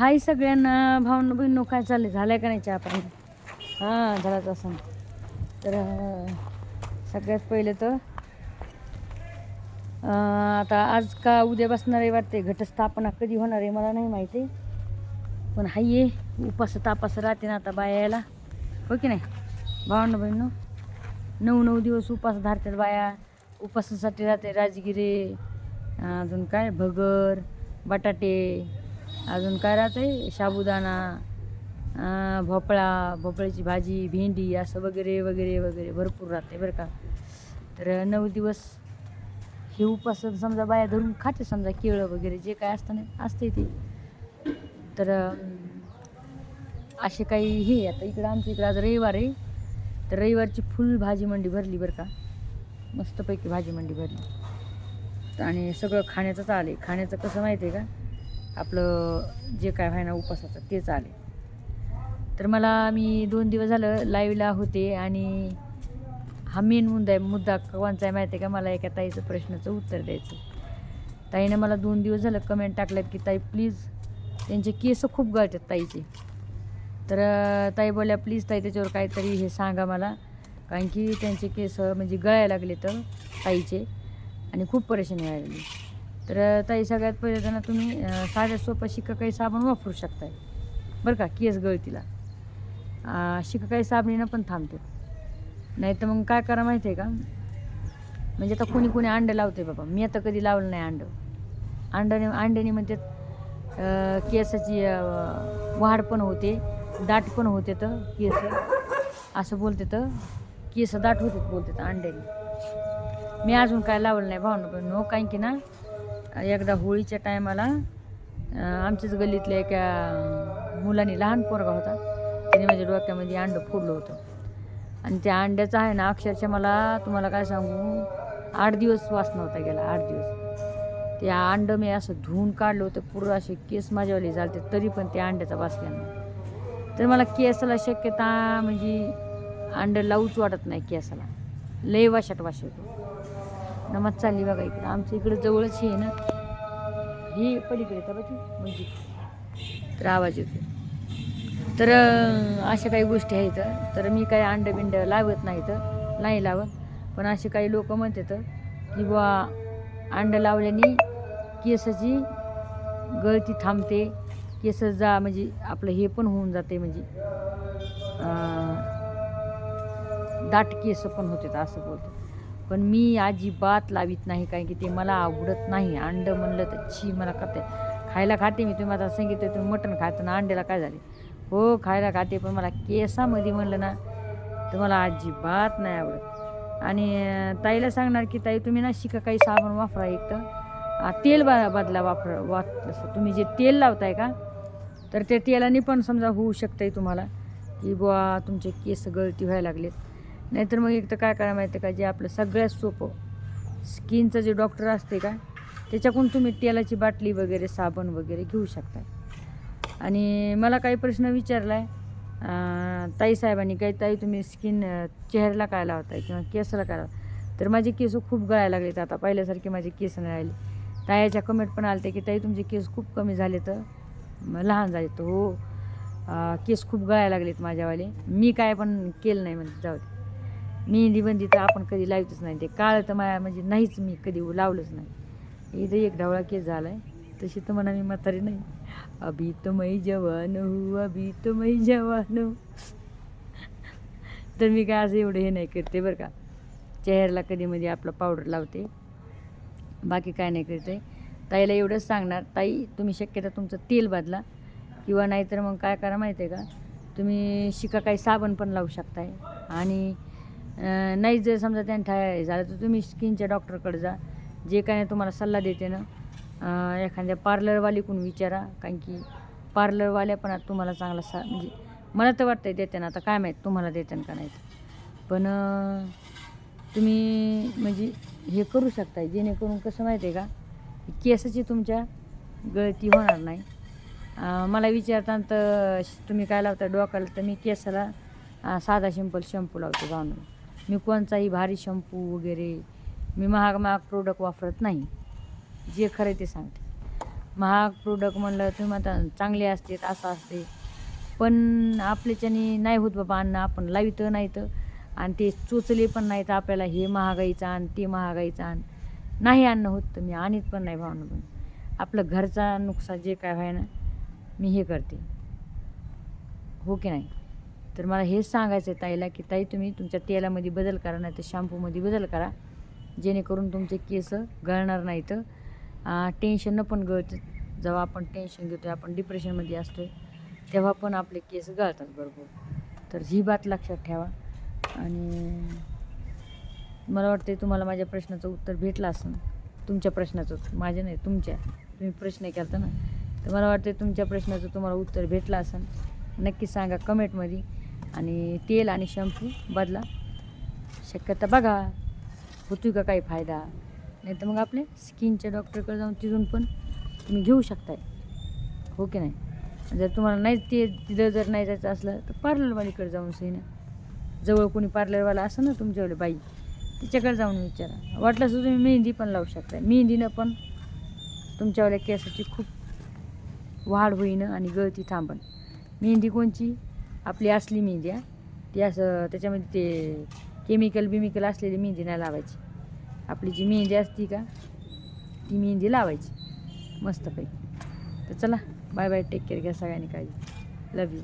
हाय सगळ्यांना भावना बहिणू काय चालले झालंय का नाही चहा पाणी हां झालाच असं तर सगळ्यात पहिले तर आता आज का उद्या बसणार आहे वाटते घटस्थापना कधी होणार आहे मला नाही माहिती. पण हाय आहे उपास तापास राहते ना आता बाया यायला. हो की नाही? भावना बहिणू नऊ नऊ दिवस उपास धरतात बाया. उपासासाठी राहते राजगिरे अजून काय? भगर बटाटे अजून काय राहते साबुदाणा भोपळा भोपळ्याची भाजी भेंडी असं वगैरे वगैरे वगैरे भरपूर राहते बरं का. तर नऊ दिवस हे उपास समजा बाया धरून खाते समजा केळं वगैरे जे काय असतं ना असते ते. तर असे काही हे आता इकडं आमच्या इकडं आज रविवार आहे. तर रविवारची फुल भाजी मंडी भरली बरं का. मस्तपैकी भाजी मंडी भरली. आणि सगळं खाण्याचंच आहे खाण्याचं कसं माहिती आहे का? आपलं जे काय व्हाय ना उपासाचं तेच आले तर मला मी दोन दिवस झालं लाईव्हला होते आणि हा मेन मुद्दा आहे मुद्दा कोणचा आहे माहिती आहे का? मला एका ताईचं प्रश्नाचं उत्तर द्यायचं. ताईनं मला दोन दिवस झालं कमेंट टाकल्यात की ताई प्लीज त्यांचे केस खूप गळतात ताईचे. तर ताई बोलल्या प्लीज ताई त्याच्यावर काहीतरी हे सांगा मला. कारण की त्यांचे केस म्हणजे गळायला लागले तर ताईचे. आणि खूप परेशानी व्हायला लागली. तर ताई सगळ्यात पहिले त्यांना तुम्ही साध्या सोपा शिकाकाई साबण वापरू शकताय. बरं का? केस गळतीला. अं, शिकाकाई साबणीनं पण थांबते. नाही तर मग काय करा माहिती आहे का? म्हणजे आता कोणी कोणी अंडं लावते बाबा. मी आता कधी लावलं नाही अंडं. अंड्याने अंड्याने म्हणजे केसाची वाढ पण होते दाट पण होते तर केस. असं बोलते तर केस दाट होते बोलते तर अंड्याने. मी अजून काय लावलं नाही भावना पण नो कारण की ना एकदा होळीच्या टायमाला आमच्याच गल्लीतल्या एका मुलाने लहान पोरगा होता. त्याने माझ्या डोक्यामध्ये अंडं फोडलं होतं. आणि त्या अंड्याचं आहे ना अक्षरशः मला तुम्हाला काय सांगू आठ दिवस वास नव्हता गेला आठ दिवस. ते अंडं मी असं धुवून काढलं होतं पूर्ण असे केस माझ्यावाले झालते तरी पण त्या अंड्याचा वास गेला तर मला केसाला शक्यता म्हणजे अंडं लावूच वाटत नाही केसाला. लय वाशाट वाश येतो. नमाज चालली बघा इकडं. आमच्या इकडं जवळच हे आहे ना. हे पलीकडे का म्हणजे. तर आवाज येतो तर अशा काही गोष्टी आहेत. तर मी काही अंड बिंड लावत नाही तर नाही लावत. पण असे काही लोक म्हणतात की बुवा अंड लावल्याने केसाची गळती थांबते. केस जा म्हणजे आपलं हे पण होऊन जाते म्हणजे दाट केस पण होते असं बोलतो पण मी अजिबात लावीत नाही कारण की ते मला आवडत नाही. अंडं म्हणलं तर छी मला खाते खायला खाते मी. तुम्ही आता सांगितलं तुम्ही मटण खातं ना अंड्याला काय झाले? हो खायला खाते पण मला केसामध्ये म्हणलं ना तुम्हाला अजिबात नाही आवडत. आणि ताईला सांगणार की ताई तुम्ही ना शिका काही साबण वापरा एक तर. तेल बा बदला वापर वाप तुम्ही जे तेल लावताय का तर त्या तेलाने पण समजा होऊ शकतंय तुम्हाला. की बुवा तुमचे केस गळती व्हायला लागलेत. नाहीतर मग एक तर काय करा माहिती आहे का? जे आपलं सगळ्यात सोपं. स्किनचं जे डॉक्टर असते का त्याच्याकडून तुम्ही तेलाची बाटली वगैरे साबण वगैरे घेऊ शकता. आणि मला काही प्रश्न विचारला आहे ताई साहेबांनी काही ताई तुम्ही स्किन चेहऱ्याला काय लावताय किंवा केसाला काय लावता तर माझे केस खूप गळायला लागलेत आता. पहिल्यासारखे माझे केस नाही राहिले. तायाच्या कमेंट पण आलते की ताई तुमचे केस खूप कमी झाले तर लहान झाले तर हो केस खूप गळायला लागलेत माझ्यावाले. मी काय पण केलं नाही म्हणजे जाऊ दे. मेहंदी बंदी तर आपण कधी लावतच नाही. ते काळं तर माया म्हणजे नाहीच मी कधी लावलंच नाही. इथं एक ढवळा केस झाला आहे तशी तर म्हणा मी म्हातारी नाही. अभी तो मै जवान हू अभी तो मै जवान हू. तर मी काय असं एवढं हे नाही करते बरं का. चेहऱ्याला कधी मध्ये आपलं पावडर लावते. बाकी काय नाही करते. ताईला एवढंच सांगणार ताई तुम्ही शक्यता तुमचं तेल बदला किंवा नाहीतर मग काय करा माहिती आहे का? तुम्ही शिका काही साबण पण लावू शकताय. आणि नाही जर समजा त्यांना ठाय झालं तर तुम्ही स्किनच्या डॉक्टरकडे जा. जे काय तुम्हाला सल्ला देते ना. एखाद्या एखाद्या पार्लरवालीकडून विचारा. कारण की पार्लरवाल्या पण आता तुम्हाला चांगला सा म्हणजे मला तर वाटतं देते ना. आता काय माहीत तुम्हाला देते का नाही पण तुम्ही म्हणजे हे करू शकताय. जेणेकरून कसं माहिती आहे का? केसाची तुमच्या गळती होणार नाही. मला विचारताना तर तुम्ही काय लावता डोक्याला तर मी केसाला साधा शिंपल शॅम्पू लावतो जाऊन. मी कोणताही भारी शॅम्पू वगैरे मी महाग महाग प्रोडक्ट वापरत नाही. जे खरं आहे ते सांगते. महाग प्रोडक्ट म्हणलं तुम्ही आता चांगले असते असं असते. पण आपल्याच्याने नाही होत बाबा अन्न आपण लावितं नाही तर. आणि ते चोचले पण नाही तर आपल्याला हे महागाईचं आण ते महागाईचं आण. नाही अन्न होत तर मी आणत पण नाही भावना पण आपलं घरचा नुकसान जे काय व्हाय ना मी हे करते. हो की नाही? तर मला हेच सांगायचं आहे ताईला की ताई तुम्ही तुमच्या तेलामध्ये बदल करा नाही तर शॅम्पूमध्ये बदल करा. जेणेकरून तुमचे केस गळणार नाहीत. टेन्शन न पण गळतं. जेव्हा आपण टेन्शन घेतो आपण डिप्रेशनमध्ये असतो आहे तेव्हा पण आपले केस गळतात बरोबर. तर ही बात लक्षात ठेवा. आणि मला वाटते तुम्हाला माझ्या प्रश्नाचं उत्तर भेटलं असं तुमच्या प्रश्नाचं. माझ्या नाही तुमच्या. तुम्ही प्रश्न केला ना. तर मला वाटते तुमच्या प्रश्नाचं तुम्हाला उत्तर भेटलं असेल. नक्की सांगा कमेंटमध्ये. आणि तेल आणि शॅम्पू बदला. शक्यता बघा. होतो का काही फायदा? नाही तर मग आपले स्किनच्या डॉक्टरकडे जाऊन तिथून पण तुम्ही घेऊ शकताय. हो की नाही? जर तुम्हाला नाही ते तिथं जर नाही जायचं असलं तर पार्लरवालीकडे जाऊन सही ना. जवळ कोणी पार्लरवाला असं ना तुमच्याकडे बाई तिच्याकडे जाऊन विचारा. वाटलं असं तुम्ही मेहंदी पण लावू शकता मेहंदीनं पण तुमच्यावाल्या केसाची खूप वाढ होईन आणि गळती थांबन. मेहंदी कोणची? आपली असली मेहंदी आहे ती असं त्याच्यामध्ये ते केमिकल बिमिकल असलेली मेहंदी नाही लावायची. आपली जी मेहंदी असती का ती मेहंदी लावायची. मस्तपैकी. तर चला बाय बाय टेक केअर घ्या सगळ्यांनी काळजी. लव यू